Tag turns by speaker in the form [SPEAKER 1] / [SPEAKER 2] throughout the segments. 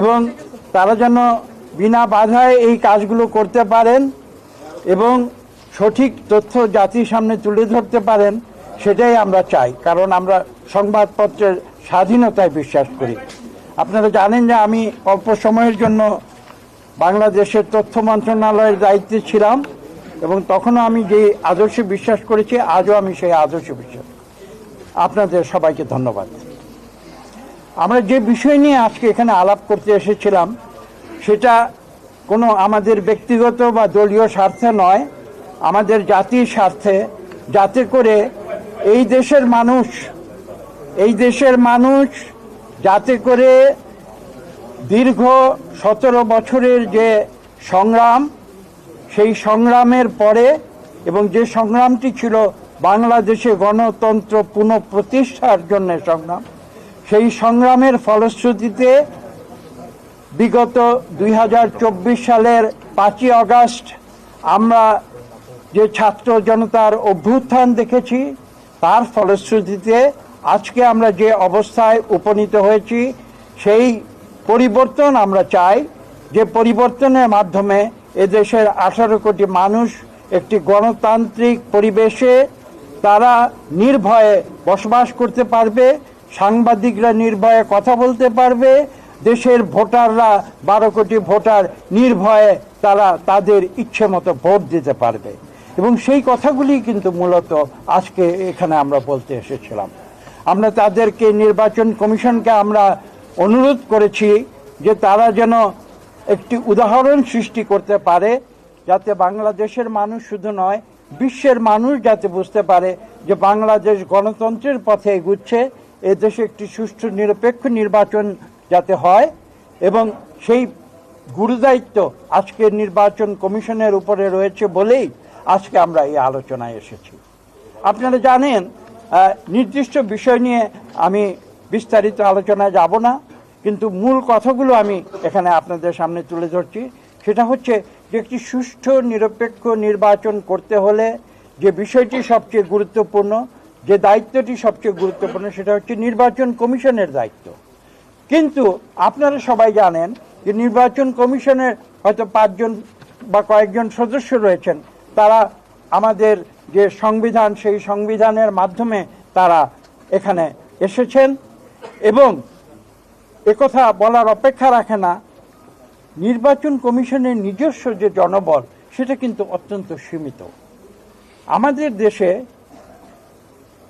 [SPEAKER 1] এবং তারা যেন বিনা বাধায় এই কাজগুলো করতে পারেন এবং সঠিক তথ্য জাতির সামনে তুলে ধরতে পারেন, সেটাই আমরা চাই। কারণ আমরা সংবাদপত্রের স্বাধীনতায় বিশ্বাস করি। আপনারা জানেন যে আমি অল্প সময়ের জন্য বাংলাদেশের তথ্য মন্ত্রণালয়ের দায়িত্বে ছিলাম এবং তখনও আমি যে আদর্শে বিশ্বাস করেছি, আজও আমি সেই আদর্শে বিশ্বাস আপনাদের সবাইকে ধন্যবাদ। আমরা যে বিষয় নিয়ে আজকে এখানে আলাপ করতে এসেছিলাম, সেটা কোনো আমাদের ব্যক্তিগত বা দলীয় স্বার্থে নয়, আমাদের জাতির স্বার্থে। যাতে করে এই দেশের মানুষ, এই দেশের মানুষ যাতে করে দীর্ঘ সতেরো বছরের যে সংগ্রাম, সেই সংগ্রামের পরে এবং যে সংগ্রামটি ছিল বাংলাদেশে গণতন্ত্র পুনঃপ্রতিষ্ঠার জন্য সংগ্রাম সেই সংগ্রামের ফলশ্রুতিতে বিগত দুই হাজার চব্বিশ সালের পাঁচই আগস্ট আমরা যে ছাত্র জনতার অভ্যুত্থান দেখেছি, তার ফলশ্রুতিতে আজকে আমরা যে অবস্থায় উপনীত হয়েছি, সেই পরিবর্তন আমরা চাই। যে পরিবর্তনের মাধ্যমে এদেশের আঠারো কোটি মানুষ একটি গণতান্ত্রিক পরিবেশে তারা নির্ভয়ে বসবাস করতে পারবে সাংবাদিকরা নির্ভয়ে কথা বলতে পারবে, দেশের ভোটাররা বারো কোটি ভোটার নির্ভয়ে তারা তাদের ইচ্ছে মতো ভোট দিতে পারবে। এবং সেই কথাগুলি কিন্তু মূলত আজকে এখানে আমরা বলতে এসেছিলাম। আমরা তাদেরকে নির্বাচন কমিশনকে আমরা অনুরোধ করেছি যে তারা যেন একটি উদাহরণ সৃষ্টি করতে পারে, যাতে বাংলাদেশের মানুষ শুধু নয়, বিশ্বের মানুষ যাতে বুঝতে পারে যে বাংলাদেশ গণতন্ত্রের পথে এগুচ্ছে। এদেশে একটি সুষ্ঠু, নিরপেক্ষ নির্বাচন যাতে হয় এবং সেই গুরুদায়িত্ব আজকের নির্বাচন কমিশনের উপরে রয়েছে বলেই আজকে আমরা এই আলোচনায় এসেছি। আপনারা জানেন নির্দিষ্ট বিষয় নিয়ে আমি বিস্তারিত আলোচনায় যাব না, কিন্তু মূল কথাগুলো আমি এখানে আপনাদের সামনে তুলে ধরছি। সেটা হচ্ছে যে একটি সুষ্ঠু, নিরপেক্ষ নির্বাচন করতে হলে যে বিষয়টি সবচেয়ে গুরুত্বপূর্ণ যে দায়িত্বটি সবচেয়ে গুরুত্বপূর্ণ সেটা হচ্ছে নির্বাচন কমিশনের দায়িত্ব। কিন্তু আপনারা সবাই জানেন যে নির্বাচন কমিশনের হয়তো পাঁচজন বা কয়েকজন সদস্য রয়েছেন, তারা আমাদের যে সংবিধান, সেই সংবিধানের মাধ্যমে তারা এখানে এসেছেন এবং একথা বলার অপেক্ষা রাখে না, নির্বাচন কমিশনের নিজস্ব যে জনবল, সেটা কিন্তু অত্যন্ত সীমিত। আমাদের দেশে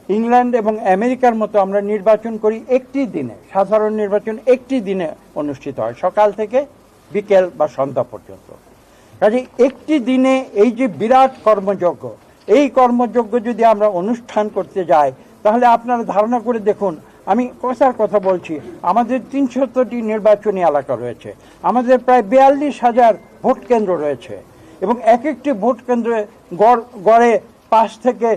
[SPEAKER 1] ইংল্যান্ড এবং আমেরিকার মতো আমরা নির্বাচন করি একটি দিনে, সাধারণ নির্বাচন একটি দিনে অনুষ্ঠিত হয়, সকাল থেকে বিকেল বা সন্ধ্যা পর্যন্ত। কাজে একটি দিনে এই যে বিরাট কর্মযজ্ঞ, এই কর্মযজ্ঞ যদি আমরা অনুষ্ঠান করতে যাই, তাহলে আপনারা ধারণা করে দেখুন, আমি কথার কথা বলছি, আমাদের তিনশতটি নির্বাচনী এলাকা রয়েছে, আমাদের প্রায় বিয়াল্লিশ হাজার ভোট কেন্দ্র রয়েছে এবং এক একটি ভোট কেন্দ্রে গড়, গড়ে পাঁচ থেকে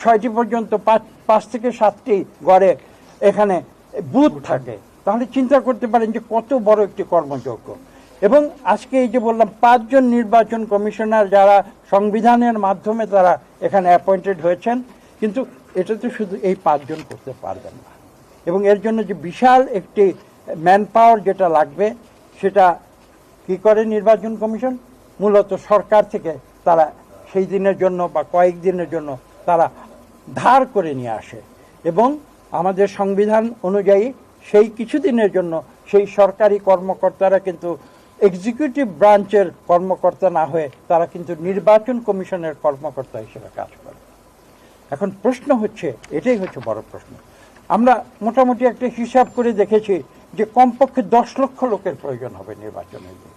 [SPEAKER 1] ছয়টি পর্যন্ত, পাঁচ পাঁচ থেকে সাতটি গড়ে এখানে বুথ থাকে। তাহলে চিন্তা করতে পারেন যে কত বড় একটি কর্মযজ্ঞ এবং আজকে এই যে বললাম, পাঁচজন নির্বাচন কমিশনার যারা সংবিধানের মাধ্যমে তারা এখানে অ্যাপয়েন্টেড হয়েছেন, কিন্তু এটা তো শুধু এই পাঁচজন করতে পারবেন না। এবং এর জন্য যে বিশাল একটি ম্যান পাওয়ার যেটা লাগবে, সেটা কি করে নির্বাচন কমিশন? মূলত সরকার থেকে তারা সেই দিনের জন্য বা কয়েক দিনের জন্য তারা ধার করে নিয়ে আসে। এবং আমাদের সংবিধান অনুযায়ী সেই কিছুদিনের জন্য সেই সরকারি কর্মকর্তারা কিন্তু এক্সিকিউটিভ ব্রাঞ্চের কর্মকর্তা না হয়ে তারা কিন্তু নির্বাচন কমিশনের কর্মকর্তা হিসেবে কাজ করে। এখন প্রশ্ন হচ্ছে, এটাই হচ্ছে বড় প্রশ্ন। আমরা মোটামুটি একটা হিসাব করে দেখেছি যে কমপক্ষে দশ লক্ষ লোকের প্রয়োজন হবে নির্বাচনের জন্য।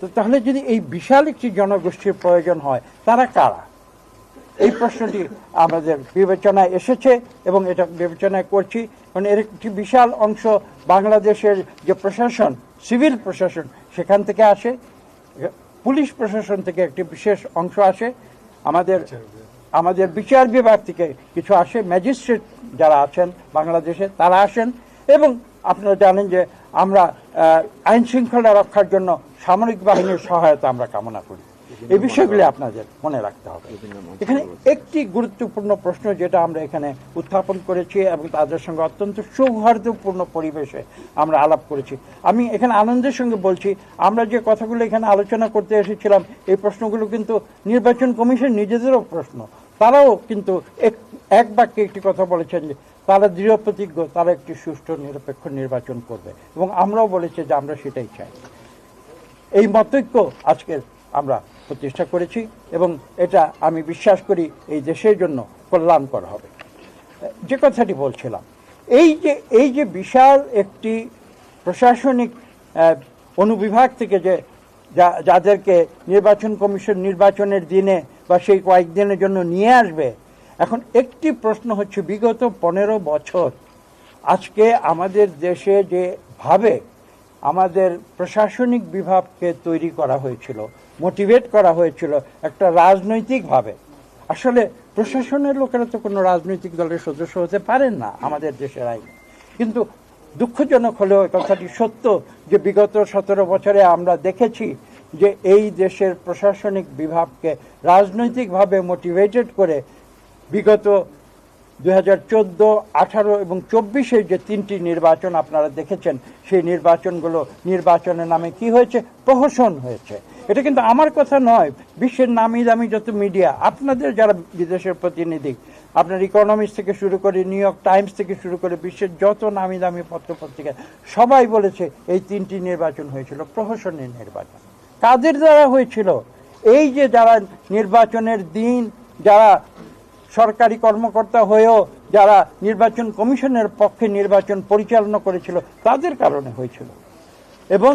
[SPEAKER 1] তো তাহলে যদি এই বিশাল একটি জনগোষ্ঠীর প্রয়োজন হয়, তারা কারা? এই প্রশ্নটি আমাদের বিবেচনায় এসেছে এবং এটা বিবেচনায় করছি। কারণ এর একটি বিশাল অংশ বাংলাদেশের যে প্রশাসন, সিভিল প্রশাসন, সেখান থেকে আসে। পুলিশ প্রশাসন থেকে একটি বিশেষ অংশ আসে। আমাদের আমাদের বিচার বিভাগ থেকে কিছু আসে। ম্যাজিস্ট্রেট যারা আছেন বাংলাদেশে, তারা আসেন। এবং আপনারা জানেন যে আমরা আইন শৃঙ্খলা রক্ষার জন্য সামরিক বাহিনীর সহায়তা আমরা কামনা করি। এই বিষয়গুলি আপনাদের মনে রাখতে হবে। এখানে একটি গুরুত্বপূর্ণ প্রশ্ন যেটা আমরা এখানে উত্থাপন করেছি এবং তাদের সঙ্গে অত্যন্ত সৌহার্দ্যপূর্ণ পরিবেশে আমরা আলাপ করেছি। আমি এখানে আনন্দের সঙ্গে বলছি আমরা যে কথাগুলো এখানে আলোচনা করতে এসেছিলাম এই প্রশ্নগুলো কিন্তু নির্বাচন কমিশন নিজেদেরও প্রশ্ন। তারাও কিন্তু এক এক বাক্যে একটি কথা বলেছেন যে তারা দৃঢ় প্রতিজ্ঞ তারা একটি সুষ্ঠু নিরপেক্ষ নির্বাচন করবে। এবং আমরাও বলেছি যে আমরা সেটাই চাই। এই মতৈক্য আজকের আমরা প্রতিষ্ঠা করেছি এবং এটা আমি বিশ্বাস করি এই দেশের জন্য কল্যাণকর হবে। যে কথাটি বলছিলাম, এই যে এই যে বিশাল একটি প্রশাসনিক অনুবিভাগ থেকে যে, যাদেরকে নির্বাচন কমিশন নির্বাচনের দিনে বা সেই কয়েকদিনের জন্য নিয়ে আসবে, এখন একটি প্রশ্ন হচ্ছে, বিগত পনেরো বছর আজকে আমাদের দেশে যে ভাবে আমাদের প্রশাসনিক বিভাগকে তৈরি করা হয়েছিল মোটিভেট করা হয়েছিল একটা রাজনৈতিকভাবে। আসলে প্রশাসনের লোকেরা তো কোনো রাজনৈতিক দলের সদস্য হতে পারেন না আমাদের দেশের আইনে। কিন্তু দুঃখজনক হলেও কথাটি সত্য যে বিগত সতেরো বছরে আমরা দেখেছি যে এই দেশের প্রশাসনিক বিভাগকে রাজনৈতিকভাবে মোটিভেটেড করে বিগত দু হাজার চোদ্দ, আঠারো এবং চব্বিশে যে তিনটি নির্বাচন আপনারা দেখেছেন, সেই নির্বাচনগুলো নির্বাচনের নামে কি হয়েছে? প্রহসন হয়েছে। এটা কিন্তু আমার কথা নয়। বিশ্বের নামি দামি যত মিডিয়া, আপনাদের যারা বিদেশের প্রতিনিধি, আপনার ইকোনমিক্স থেকে শুরু করে নিউ ইয়র্ক টাইমস থেকে শুরু করে বিশ্বের যত নামি দামি পত্রপত্রিকা, সবাই বলেছে এই তিনটি নির্বাচন হয়েছিল, প্রহসনের নির্বাচন। কাদের দ্বারা হয়েছিল? এই যে যারা নির্বাচনের দিন, যারা সরকারি কর্মকর্তা হয়েও যারা নির্বাচন কমিশনের পক্ষে নির্বাচন পরিচালনা করেছিল, তাদের কারণে হয়েছিল। এবং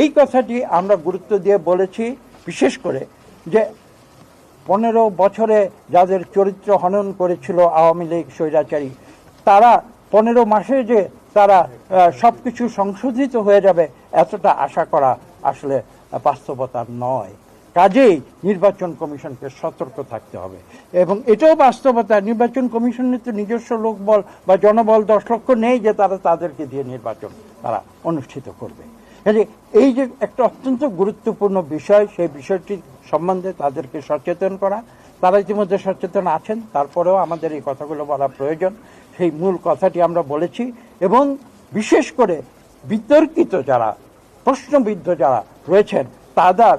[SPEAKER 1] এই কথাটি আমরা গুরুত্ব দিয়ে বলেছি, বিশেষ করে যে পনেরো বছরে যাদের চরিত্র হনন করেছিল আওয়ামী লীগ স্বৈরাচারী, তারা পনেরো মাসে যে তারা সব কিছু সংশোধিত হয়ে যাবে, এতটা আশা করা আসলে বাস্তবতা নয়। কাজেই নির্বাচন কমিশনকে সতর্ক থাকতে হবে। এবং এটাও বাস্তবতা, নির্বাচন কমিশনের তো নিজস্ব লোকবল বা জনবল দশ লক্ষ নেই যে তারা তাদেরকে দিয়ে নির্বাচন তারা অনুষ্ঠিত করবে। কাজে এই যে একটা অত্যন্ত গুরুত্বপূর্ণ বিষয়, সেই বিষয়টি সম্বন্ধে তাদেরকে সচেতন করা। তারা ইতিমধ্যে সচেতন আছেন, তারপরেও আমাদের এই কথাগুলো বলা প্রয়োজন। সেই মূল কথাটি আমরা বলেছি এবং বিশেষ করে বিতর্কিত যারা, প্রশ্নবিদ্ধ যারা রয়েছেন, তাদের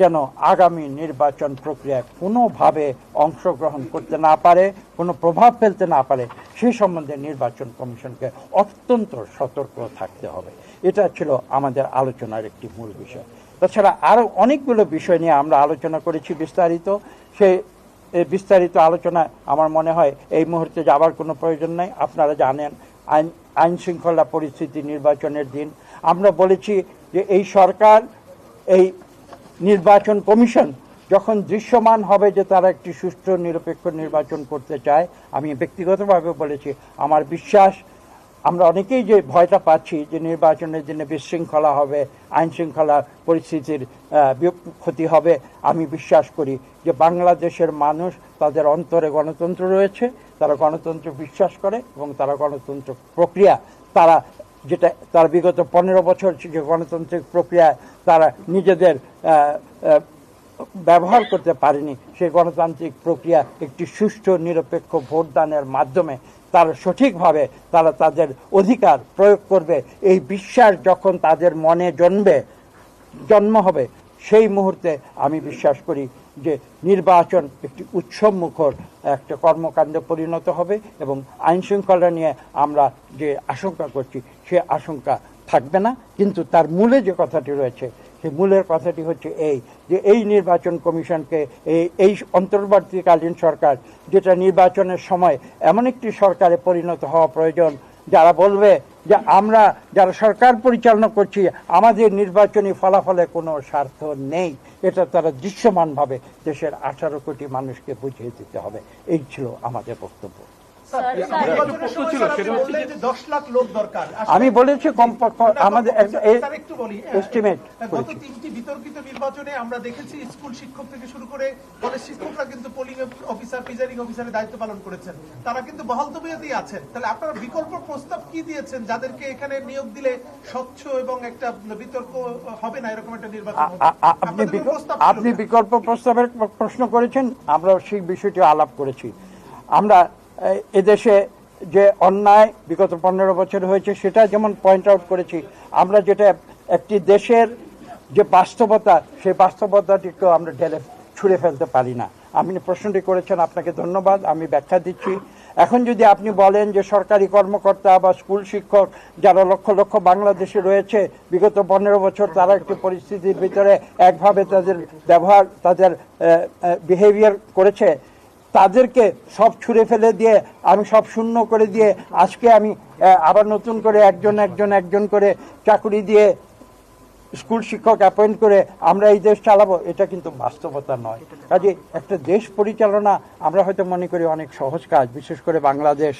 [SPEAKER 1] যেন আগামী নির্বাচন প্রক্রিয়ায় কোনোভাবে অংশগ্রহণ করতে না পারে, কোনো প্রভাব ফেলতে না পারে সেই সম্বন্ধে নির্বাচন কমিশনকে অত্যন্ত সতর্ক থাকতে হবে। এটা ছিল আমাদের আলোচনার একটি মূল বিষয়। তাছাড়া আরও অনেকগুলো বিষয় নিয়ে আমরা আলোচনা করেছি বিস্তারিত। সেই বিস্তারিত আলোচনা আমার মনে হয় এই মুহূর্তে যাবার কোনো প্রয়োজন নাই। আপনারা জানেন আইন আইন শৃঙ্খলা পরিস্থিতি নির্বাচনের দিন। আমরা বলেছি যে এই সরকার এই নির্বাচন কমিশন যখন দৃশ্যমান হবে যে তারা একটি সুষ্ঠু, নিরপেক্ষ নির্বাচন করতে চায়, আমি ব্যক্তিগতভাবে বলেছি, আমার বিশ্বাস, আমরা অনেকেই যে ভয়টা পাচ্ছি যে নির্বাচনের দিনে বিশৃঙ্খলা হবে আইন শৃঙ্খলা পরিস্থিতির ক্ষতি হবে, আমি বিশ্বাস করি যে বাংলাদেশের মানুষ তাদের অন্তরে গণতন্ত্র রয়েছে, তারা গণতন্ত্র বিশ্বাস করে এবং তারা গণতন্ত্র প্রক্রিয়া তারা যেটা তার বিগত পনেরো বছর যে গণতান্ত্রিক প্রক্রিয়ায় তারা নিজেদের ব্যবহার করতে পারেনি, সেই গণতান্ত্রিক প্রক্রিয়া একটি সুষ্ঠু, নিরপেক্ষ ভোটদানের মাধ্যমে তারা সঠিকভাবে তারা তাদের অধিকার প্রয়োগ করবে। এই বিশ্বাস যখন তাদের মনে জন্মে, জন্ম হবে, সেই মুহূর্তে আমি বিশ্বাস করি যে নির্বাচন একটি উৎসব মুখর একটা কর্মকাণ্ডে পরিণত হবে এবং আইন শৃঙ্খলা নিয়ে আমরা যে আশঙ্কা করছি, সে আশঙ্কা থাকবে না। কিন্তু তার মূলে যে কথাটি রয়েছে সেই মূলের কথাটি হচ্ছে এই যে এই নির্বাচন কমিশনকে, এই এই অন্তর্বর্তীকালীন সরকার, যেটা নির্বাচনের সময় এমন একটি সরকারে পরিণত হওয়া প্রয়োজন যারা বলবে যে আমরা যারা সরকার পরিচালনা করছি, আমাদের নির্বাচনী ফলাফলে কোনো স্বার্থ নেই। এটা তারা দৃশ্যমানভাবে দেশের আঠারো কোটি মানুষকে বুঝিয়ে দিতে হবে। এই ছিল আমাদের বক্তব্য।
[SPEAKER 2] নির্বাচনের সময়
[SPEAKER 3] ছিল,
[SPEAKER 2] স্যার আপনি
[SPEAKER 3] সেটা হচ্ছে
[SPEAKER 2] বললেন যে 10 লাখ লোক দরকার। আসলে-
[SPEAKER 1] আমি বলেছি আমাদের একটা
[SPEAKER 2] বলি, হ্যাঁ, গত তিনটি বিতর্কিত নির্বাচনে আমরা দেখেছি স্কুল শিক্ষক থেকে শুরু করে কলেজ শিক্ষকরা কিন্তু পোলিং অফিসার প্রিজাইডিং অফিসারের দায়িত্ব পালন করেছেন। তারা কিন্তু বহাল তবিয়তেই আছেন। তাহলে আপনারা বিকল্প প্রস্তাব কি দিয়েছেন যাদেরকে এখানে নিয়োগ দিলে স্বচ্ছ এবং একটা বিতর্ক হবে না এরকম একটা নির্বাচন
[SPEAKER 1] আপনি বিকল্প- আপনি বিকল্প প্রস্তাবের প্রশ্ন করেছেন আমরা সেই বিষয়টি আলাপ করেছি। আমরা এদেশে যে অন্যায় বিগত পনেরো বছর হয়েছে, সেটা যেমন পয়েন্ট আউট করেছি, আমরা যেটা একটি দেশের যে বাস্তবতা, সেই বাস্তবতাটিকেও আমরা ঢেলে, ছুঁড়ে ফেলতে পারি না। আপনি প্রশ্নটি করেছেন, আপনাকে ধন্যবাদ, আমি ব্যাখ্যা দিচ্ছি। এখন যদি আপনি বলেন যে সরকারি কর্মকর্তা বা স্কুল শিক্ষক যারা লক্ষ লক্ষ বাংলাদেশে রয়েছে, বিগত পনেরো বছর তারা একটি পরিস্থিতির ভিতরে একভাবে তাদের ব্যবহার, তাদের বিহেভিয়ার করেছে তাদেরকে সব ছুঁড়ে ফেলে দিয়ে আমি সব শূন্য করে দিয়ে আজকে আমি আবার নতুন করে একজন একজন একজন করে চাকুরি দিয়ে স্কুল শিক্ষক অ্যাপয়েন্ট করে আমরা এই দেশ চালাবো এটা কিন্তু বাস্তবতা নয়। কাজে একটা দেশ পরিচালনা আমরা হয়তো মনে করি অনেক সহজ কাজ বিশেষ করে বাংলাদেশ।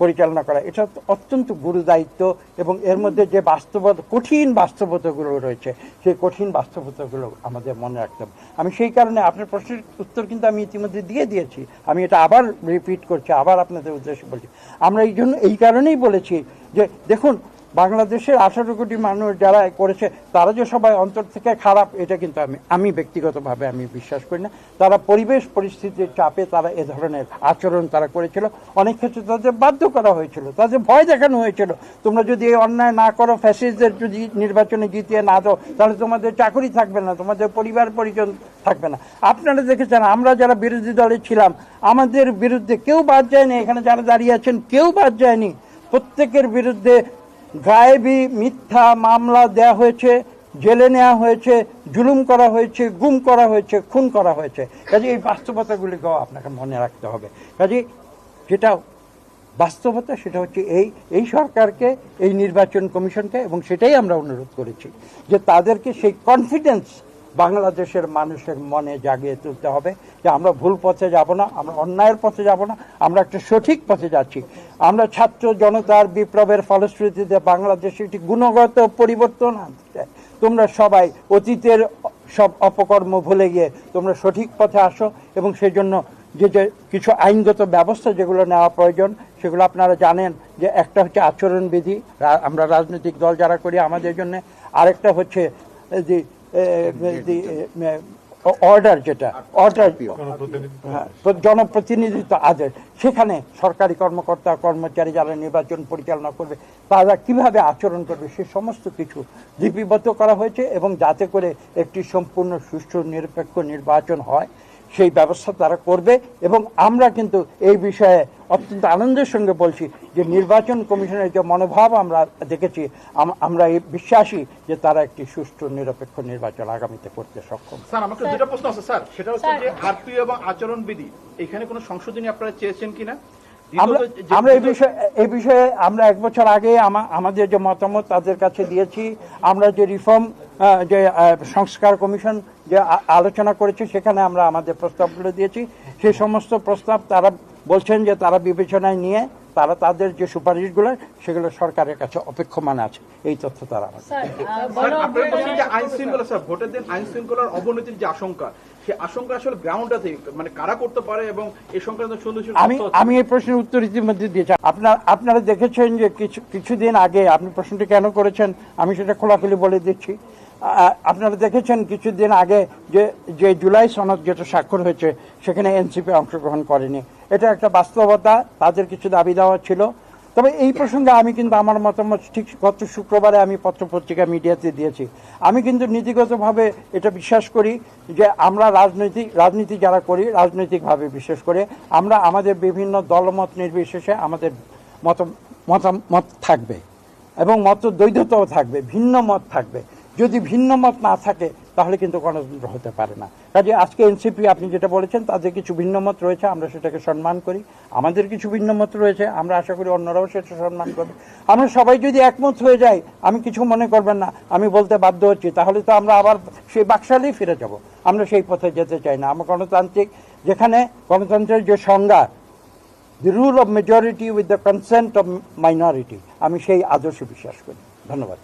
[SPEAKER 1] পরিচালনা করা। এটা অত্যন্ত গুরু দায়িত্ব এবং এর মধ্যে যে বাস্তবতা, কঠিন বাস্তবতাগুলো রয়েছে, সেই কঠিন বাস্তবতাগুলো আমাদের মনে রাখতে হবে। আমি সেই কারণে আপনার প্রশ্নের উত্তর কিন্তু আমি ইতিমধ্যে দিয়ে দিয়েছি। আমি এটা আবার রিপিট করছি, আবার আপনাদের উদ্দেশ্যে বলছি। আমরা এই জন্য, এই কারণেই বলেছি যে, দেখুন বাংলাদেশের আঠারো কোটি মানুষ যারা করেছে, তারা যে সবাই অন্তর থেকে খারাপ, এটা কিন্তু আমি আমি ব্যক্তিগতভাবে আমি বিশ্বাস করি না। তারা পরিবেশ পরিস্থিতির চাপে তারা এ ধরনের আচরণ তারা করেছিল। অনেক ক্ষেত্রে তাদের বাধ্য করা হয়েছিল, তাদের ভয় দেখানো হয়েছিল। তোমরা যদি এই অন্যায় না করো ফ্যাসিস্টদের যদি নির্বাচনে জিতিয়ে না দাও, তাহলে তোমাদের চাকরি থাকবে না, তোমাদের পরিবার পরিজন থাকবে না। আপনারা দেখেছেন, আমরা যারা বিরোধী দলে ছিলাম, আমাদের বিরুদ্ধে কেউ বাদ যায়নি। এখানে যারা দাঁড়িয়ে আছেন, কেউ বাদ যায়নি। প্রত্যেকের বিরুদ্ধে গায়েবী মিথ্যা মামলা দেয়া হয়েছে, জেলে নেওয়া হয়েছে, জুলুম করা হয়েছে, গুম করা হয়েছে, খুন করা হয়েছে। কাজে এই বাস্তবতাগুলিকেও আপনাকে মনে রাখতে হবে। কাজে যেটা বাস্তবতা, সেটা হচ্ছে এই এই সরকারকে, এই নির্বাচন কমিশনকে, এবং সেটাই আমরা অনুরোধ করেছি যে তাদেরকে সেই কনফিডেন্স বাংলাদেশের মানুষের মনে জাগিয়ে তুলতে হবে যে আমরা ভুল পথে যাব না, আমরা অন্যায়ের পথে যাব না, আমরা একটা সঠিক পথে যাচ্ছি। আমরা ছাত্র জনতার বিপ্লবের ফলশ্রুতিতে বাংলাদেশে একটি গুণগত পরিবর্তন আনতে তোমরা সবাই অতীতের সব অপকর্ম ভুলে গিয়ে তোমরা সঠিক পথে আসো এবং সেই জন্য যে যে কিছু আইনগত ব্যবস্থা যেগুলো নেওয়া প্রয়োজন, সেগুলো আপনারা জানেন যে একটা হচ্ছে আচরণবিধি আমরা রাজনৈতিক দল যারা করি আমাদের জন্য, আরেকটা হচ্ছে যে অর্ডার যেটা অর্ডার হ্যাঁ, তো জনপ্রতিনিধিত্ব আদেশ সেখানে সরকারি কর্মকর্তা কর্মচারী যারা নির্বাচন পরিচালনা করবে তারা কীভাবে আচরণ করবে সে সমস্ত কিছু লিপিবদ্ধ করা হয়েছে এবং যাতে করে একটি সম্পূর্ণ সুষ্ঠু নিরপেক্ষ নির্বাচন হয়। সেই ব্যবস্থা তারা করবে এবং আমরা কিন্তু এই বিষয়ে অত্যন্ত আনন্দের সঙ্গে বলছি যে নির্বাচন কমিশনের যে মনোভাব আমরা দেখেছি আমরা এই বিশ্বাসী যে তারা একটি সুষ্ঠু নিরপেক্ষ নির্বাচন আগামীতে করতে সক্ষম।
[SPEAKER 3] স্যার আমার কাছে দুটো প্রশ্ন আছে। স্যার সেটা হচ্ছে যে আরপিও এবং আচরণবিধি এখানে কোনো সংশোধনী আপনারা চেয়েছেন কিনা?
[SPEAKER 1] আমরা এই বিষয়ে এই বিষয়ে আমরা এক বছর আগে আমাদের যে মতামত তাদের কাছে দিয়েছি। আমরা যে রিফর্ম যে সংস্কার কমিশন যে আলোচনা করেছে সেখানে আমরা আমাদের প্রস্তাবগুলো দিয়েছি। সেই সমস্ত প্রস্তাব তারা বলছেন যে তারা বিবেচনায় নিয়ে তারা তাদের যে সুপারিশগুলো সেগুলো সরকারের কাছে অপেক্ষমান আছে। এই তথ্য তারা আমাদের
[SPEAKER 3] আইন শৃঙ্খলা স্যার ভোটের দিন আইন শৃঙ্খলার অবনতির যে আশঙ্কা সেই আশঙ্কা আসলে গ্রাউন্ডটা মানে কারা করতে পারে এবং এই সংক্রান্ত সুন্দর
[SPEAKER 1] আমি আমি এই প্রশ্নের উত্তর ইতিমধ্যে দিয়েছি। আপনার আপনারা দেখেছেন যে কিছু কিছুদিন আগে আপনি প্রশ্নটি কেন করেছেন? আমি সেটা খোলাখুলি বলে দিচ্ছি। আপনারা দেখেছেন কিছুদিন আগে যে যে জুলাই সনদ যেটা স্বাক্ষর হয়েছে সেখানে এনসিপি অংশগ্রহণ করেনি। এটা একটা বাস্তবতা তাদের কিছু দাবি দেওয়া ছিল। তবে এই প্রসঙ্গে আমি কিন্তু আমার মতামত ঠিক গত শুক্রবারে আমি পত্রপত্রিকা মিডিয়াতে দিয়েছি। আমি কিন্তু নীতিগতভাবে এটা বিশ্বাস করি যে আমরা রাজনৈতিক রাজনীতি যারা করি রাজনৈতিকভাবে বিশেষ করে আমরা আমাদের বিভিন্ন দলমত নির্বিশেষে আমাদের মত মতামত থাকবে এবং মত দ্বৈধতাও থাকবে ভিন্ন মত থাকবে। যদি ভিন্ন মত না থাকে তাহলে কিন্তু গণতন্ত্র হতে পারে না। কাজে আজকে এনসিপি আপনি যেটা বলেছেন তাদের কিছু ভিন্ন মত রয়েছে, আমরা সেটাকে সম্মান করি। আমাদের কিছু ভিন্ন মত রয়েছে, আমরা আশা করি অন্যরাও সেটা সম্মান করবে। আমরা সবাই যদি একমত হয়ে যাই, আমি কিছু মনে করবেন না, আমি বলতে বাধ্য হচ্ছি, তাহলে তো আমরা আবার সেই বাকশালেই ফিরে যাব। আমরা সেই পথে যেতে চাই না। আমরা গণতান্ত্রিক, যেখানে গণতন্ত্রের যে সংজ্ঞা the rule of majority with the consent of minority আমি সেই আদর্শে বিশ্বাস করি। ধন্যবাদ।